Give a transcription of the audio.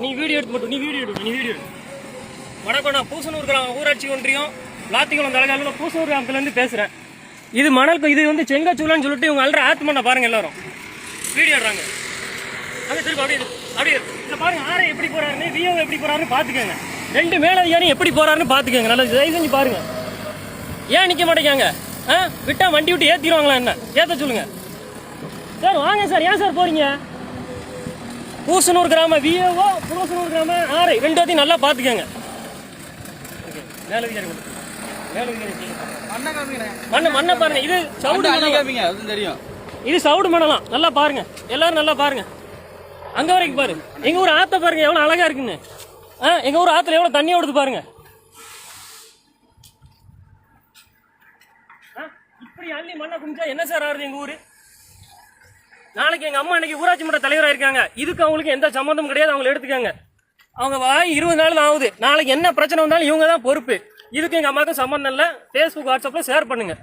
நீ வீடியோ எடுத்து மட்டும் நீ வீடியோ எடுத்து நீ வீடியோ வணக்கம் நான் பூசனூர் கிராமம் ஊராட்சி ஒன்றியம் லாத்திக்குளம் தலைகாலில் பூசனூர் கிராமத்துலேருந்து பேசுகிறேன் இது மணல் இது வந்து செங்கச்சூளன்னு சொல்லிட்டு இவங்க அல்ற ஆத்து மண்ணை பாருங்கள் எல்லாரும். வீடியோ எடுறாங்க. அங்கே திருப்பி அப்படியே அப்படியே இல்லை பாருங்க ஆரை எப்படி போகிறாருன்னு விஓ எப்படி போகிறாருன்னு பார்த்துக்கோங்க. ரெண்டு மேலதிகாரி எப்படி போகிறாருன்னு பார்த்துக்கோங்க. நல்லா தயவு செஞ்சு பாருங்கள் ஏன் நிற்க மாட்டேங்காங்க ஆ? விட்டால் வண்டி விட்டு ஏற்றிடுவாங்களா என்ன? ஏற்ற சொல்லுங்கள் சார் வாங்க சார். ஏன் சார் போகிறீங்க பூசனூர் கிராம விஏஓ பூசனூர் கிராம ஆரை. ரெண்டாத்தையும் நல்லா பார்த்துக்கோங்க. மேலதிகாரி மண்ணை மண்ணை பாருங்க. இது சவுடு தெரியும். இது சவுடு மணலாம் நல்லா பாருங்க. எல்லாரும் நல்லா பாருங்க. அங்க வரைக்கும் பாரு. எங்க ஊர் ஆத்த பாருங்க எவ்வளவு அழகா இருக்குன்னு. ஆ எங்க ஊர் ஆத்துல எவ்வளவு தண்ணி ஓடுது பாருங்க. இப்படி அள்ளி மண்ணை குமிச்சா என்ன சார் ஆகுது எங்க ஊரு? நாளைக்கு எங்க அம்மா இன்னைக்கு ஊராட்சி மன்ற தலைவரா இருக்காங்க. இதுக்கு அவங்களுக்கு எந்த சம்மந்தமும் கிடையாது. அவங்கள எடுத்துக்கங்க. அவங்க வாய் இருபது நாள் தான் ஆகுது. நாளைக்கு என்ன பிரச்சனை வந்தாலும் இவங்க தான் பொறுப்பு. இதுக்கு எங்க அம்மாவுக்கு சம்மந்தம் இல்லை. ஃபேஸ்புக் வாட்ஸ்அப்ல ஷேர் பண்ணுங்க.